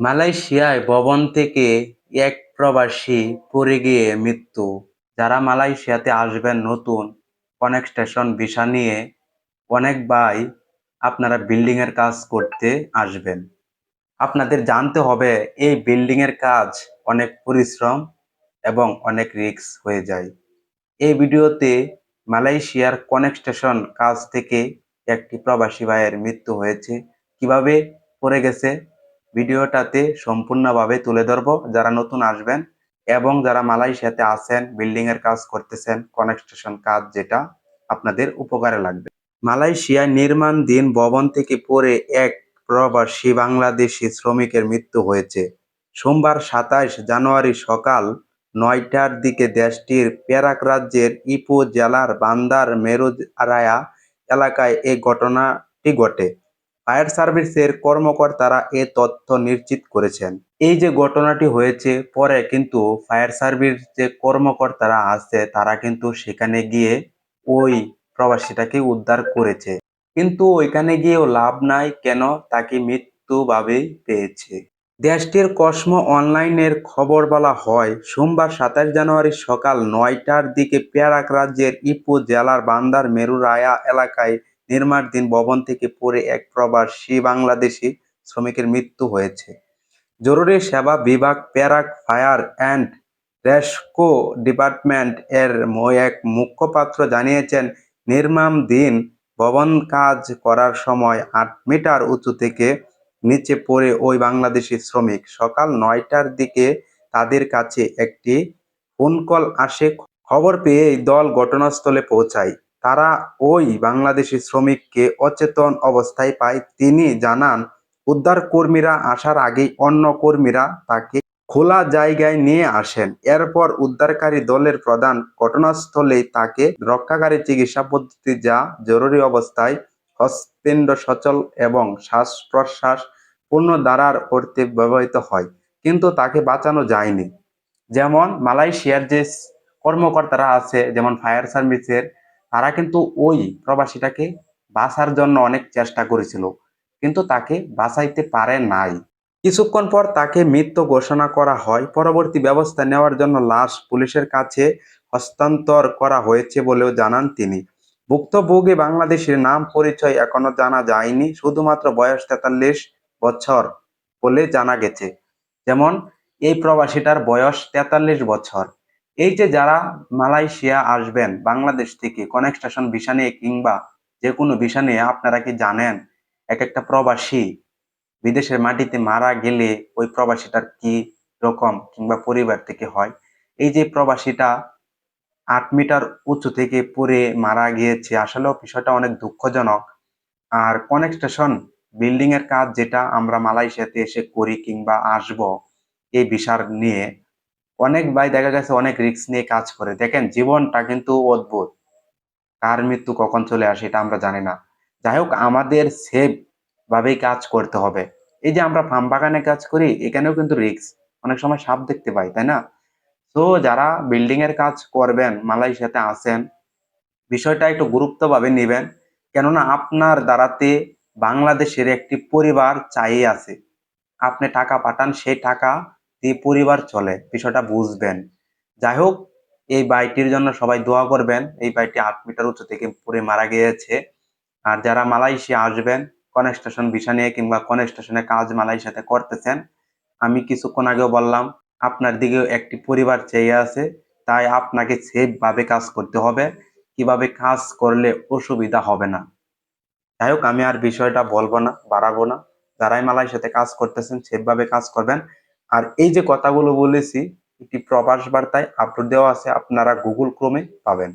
মালয়েশিয়ায় ভবন থেকে এক প্রবাসী পড়ে গিয়ে মৃত্যু। যারা মালয়েশিয়াতে আসবেন নতুন অনেক স্টেশন, ভিসা নিয়ে অনেক ভাই আপনারা বিল্ডিং এর কাজ করতে আসবেন। আপনাদের জানতে হবে, এই বিল্ডিং এর কাজ অনেক পরিশ্রম এবং অনেক রিস্ক হয়ে যায়। এই ভিডিওতে মালয়েশিয়ার কনেকস্টেশন কাজ থেকে একটি প্রবাসী ভাইয়ের মৃত্যু হয়েছে। কীভাবে পড়ে গেছে? ভিডিওটাতে সম্পূর্ণভাবে তুলে ধরবো যারা নতুন আসবেন এবং যারা মালয়েশিয়াতে আছেন বিল্ডিং এর কাজ করতেছেন কনেকস্ট্রাকশন কাজ যেটা আপনাদের উপকারে লাগবে। মালয়েশিয়ায় নির্মাণধীন ভবন থেকে পড়ে এক প্রবাসী বাংলাদেশি শ্রমিকের মৃত্যু হয়েছে। সোমবার সাতাইশ জানুয়ারি সকাল নয়টার দিকে দেশটির প্যারাক রাজ্যের ইপো জেলার বান্দার মেরুরায়া এলাকায় এই ঘটনাটি ঘটে। ফায়ার সার্ভিসের কর্মকর্তারা এ তথ্য নিশ্চিত করেছেন। এই যে ঘটনাটি হয়েছে, পরে কিন্তু ফায়ার সার্ভিস যে কর্মকর্তারা আছে, তারা কিন্তু সেখানে গিয়ে ওই প্রবাসীটাকে উদ্ধার করেছে। কিন্তু ওইখানে গিয়েও লাভ নাই, কেন? তাকে মৃত্যুভাবেই পেয়েছে। দেশটির কসমো অনলাইনের খবর বলা হয়, সোমবার সাতাশ জানুয়ারি সকাল নয়টার দিকে পেরাক রাজ্যের ইপো জেলার বান্দার মেরুরায়া এলাকায় নির্মাণাধীন ভবন থেকে পড়ে এক প্রবাসী বাংলাদেশি শ্রমিকের মৃত্যু হয়েছে। জরুরি সেবা বিভাগ প্যারাক ফায়ার অ্যান্ড রেস্কো ডিপার্টমেন্ট এর এক মুখপাত্র জানিয়েছেন নির্মাণাধীন ভবন কাজ করার সময় আট মিটার উঁচু থেকে নিচে পড়ে ওই বাংলাদেশি শ্রমিক। সকাল নয়টার দিকে তাদের কাছে একটি ফোন কল আসে। খবর পেয়ে দল ঘটনাস্থলে পৌঁছায়। তারা ওই বাংলাদেশি শ্রমিককে অচেতন অবস্থায় পায়। তিনি জানান, উদ্ধার কর্মীরা আসার আগেই অন্য কর্মীরা তাকে খোলা জায়গায় নিয়ে আসেন। এরপর উদ্ধারকারী দলের প্রধান ঘটনাস্থলেই তাকে রক্ষাকারী চিকিৎসা পদ্ধতি যা জরুরি অবস্থায় হস্তপিণ্ড সচল এবং শ্বাস প্রশ্বাস পূর্ণ দ্বারার করতে ব্যবহৃত হয়, কিন্তু তাকে বাঁচানো যায়নি। যেমন মালয়েশিয়ার যে কর্মকর্তারা আছে, যেমন ফায়ার সার্ভিসের তারা কিন্তু ওই প্রবাসীটাকে বাঁচার জন্য অনেক চেষ্টা করেছিল, কিন্তু তাকে বাঁচাইতে পারে নাই। কিছুক্ষণ পর তাকে মৃত্যু ঘোষণা করা হয়। পরবর্তী ব্যবস্থা নেওয়ার জন্য লাশ পুলিশের কাছে হস্তান্তর করা হয়েছে বলেও জানান তিনি। ভুক্তভোগী বাংলাদেশের নাম পরিচয় এখনও জানা যায়নি, শুধুমাত্র বয়স তেতাল্লিশ বছর বলে জানা গেছে। যেমন, এই প্রবাসীটার বয়স তেতাল্লিশ বছর। এই যে যারা মালয়েশিয়া আসবেন, বাংলাদেশ থেকে কনেকস্টেশন ভিসা নিয়ে কিংবা যে কোনো ভিসা নিয়ে আপনারা কি জানেন এক একটা প্রবাসী বিদেশের মাটিতে মারা গেলে ওই প্রবাসীটার কি রকম কিংবা পরিবার থেকে হয়? এই যে প্রবাসীটা আট মিটার উঁচু থেকে পড়ে মারা গিয়েছে, আসলেও বিষয়টা অনেক দুঃখজনক। আর কনেকস্টেশন বিল্ডিং এর কাজ যেটা আমরা মালয়েশিয়াতে এসে করি কিংবা আসব এই বিষয় নিয়ে অনেক ভাই দেখা গেছে অনেক রিস্ক নিয়ে কাজ করে। দেখেন, জীবনটা কিন্তু অদ্ভুত। কার মৃত্যু কখন চলে আসে এটা আমরা জানি না। যাই হোক, আমাদের সেফ ভাবেই কাজ করতে হবে। এই যে আমরা ফার্ম বাগানে কাজ করি, এখানেও কিন্তু রিক্স অনেক সময় সাপ দেখতে পাই, তাই না? তো যারা বিল্ডিং এর কাজ করবেন, মালয়েশিয়াতে আসেন বিষয়টা একটু গুরুত্বভাবে নেবেন। কেননা, আপনার দ্বারাতে বাংলাদেশের একটি পরিবার চাই আছে। আপনি টাকা পাঠান, সেই টাকা দিয়ে পরিবার চলে, বিষয়টা বুঝবেন। যাই হোক, এই বাইটির জন্য সবাই দোয়া করবেন। এই বাইটি আট মিটার উঁচু থেকে পড়ে মারা গিয়েছে। আর যারা মালয়েশিয়া আসবেন কনেকস্টেশন ভিসা নিয়ে কিংবা কনেকস্টেশনে কাজ মালয়েশিয়াতে করতেছেন, আমি কিছুক্ষণ আগেও বললাম, আপনার দিকেও একটি পরিবার চেয়ে আছে, তাই আপনাকে সেফ ভাবে কাজ করতে হবে। কীভাবে কাজ করলে অসুবিধা হবে না। যাই হোক, আমি আর বিষয়টা বলব না, বাড়াবো না। যারাই মালয়েশিয়াতে কাজ করতেছেন সেভাবে কাজ করবেন। আর এই যে কথাগুলো বলেছি, একটি প্রবাস বার্তায় আপলোড দেওয়া আছে, আপনারা গুগল ক্রোমে পাবেন।